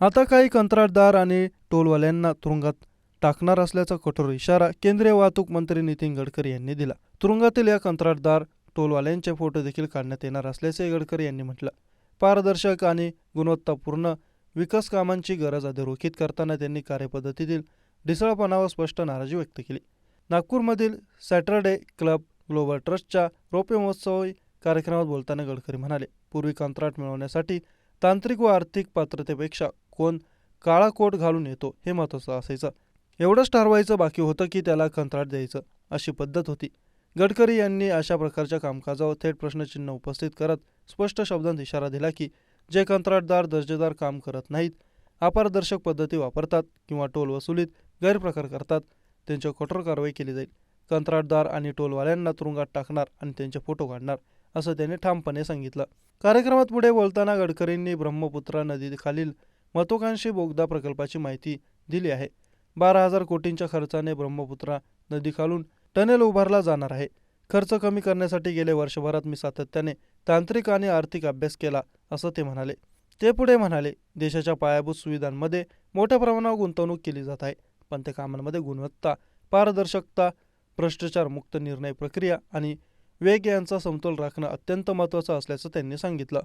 आता काही कंत्राटदार आणि टोलवाल्यांना तुरुंगात टाकणार असल्याचा कठोर इशारा केंद्रीय वाहतूक मंत्री नितीन गडकरी यांनी दिला. तुरुंगातील या कंत्राटदार टोलवाल्यांचे फोटो देखील काढण्यात येणार असल्याचे गडकरी यांनी म्हटलं. पारदर्शक आणि गुणवत्तापूर्ण विकास कामांची गरज अधोरेखित करताना त्यांनी कार्यपद्धतीतील ढिसळपणावर स्पष्ट नाराजी व्यक्त केली. नागपूरमधील सॅटरडे क्लब ग्लोबल ट्रस्टच्या रौप्य महोत्सवी कार्यक्रमात बोलताना गडकरी म्हणाले पूर्वी कंत्राट मिळवण्यासाठी तांत्रिक व आर्थिक पात्रतेपेक्षा कोण काळा कोट घालून येतो हे महत्त्वाचं असायचं. एवढंच ठरवायचं बाकी होतं की त्याला कंत्राट द्यायचं अशी पद्धत होती. गडकरी यांनी अशा प्रकारच्या कामकाजावर थेट प्रश्नचिन्ह उपस्थित करत स्पष्ट शब्दांत इशारा दिला की जे कंत्राटदार दर्जेदार काम करत नाहीत अपारदर्शक पद्धती वापरतात किंवा टोल वसुलीत गैरप्रकार करतात त्यांच्यावर कठोर कारवाई केली जाईल. कंत्राटदार आणि टोलवाल्यांना तुरुंगात टाकणार आणि त्यांचे फोटो काढणार. असं त्याने ठामपणे सांगितलं. कार्यक्रमात पुढे बोलताना गडकरींनी ब्रह्मपुत्रा नदीखालील महत्वाकांक्षी बोगदा प्रकल्पाची माहिती दिली आहे. बारा हजार कोटींच्या खर्चाने ब्रह्मपुत्रा नदीखालून टनेल उभारला जाणार आहे. खर्च कमी करण्यासाठी गेले वर्षभरात मी सातत्याने तांत्रिक आणि आर्थिक अभ्यास केला असं ते म्हणाले. ते पुढे म्हणाले देशाच्या पायाभूत सुविधांमध्ये मोठ्या प्रमाणावर गुंतवणूक केली जात आहे पण त्या कामांमध्ये गुणवत्ता पारदर्शकता भ्रष्टाचार मुक्त निर्णय प्रक्रिया आणि वेग यांचा समतोल राखणं अत्यंत महत्त्वाचं असल्याचं त्यांनी सांगितलं.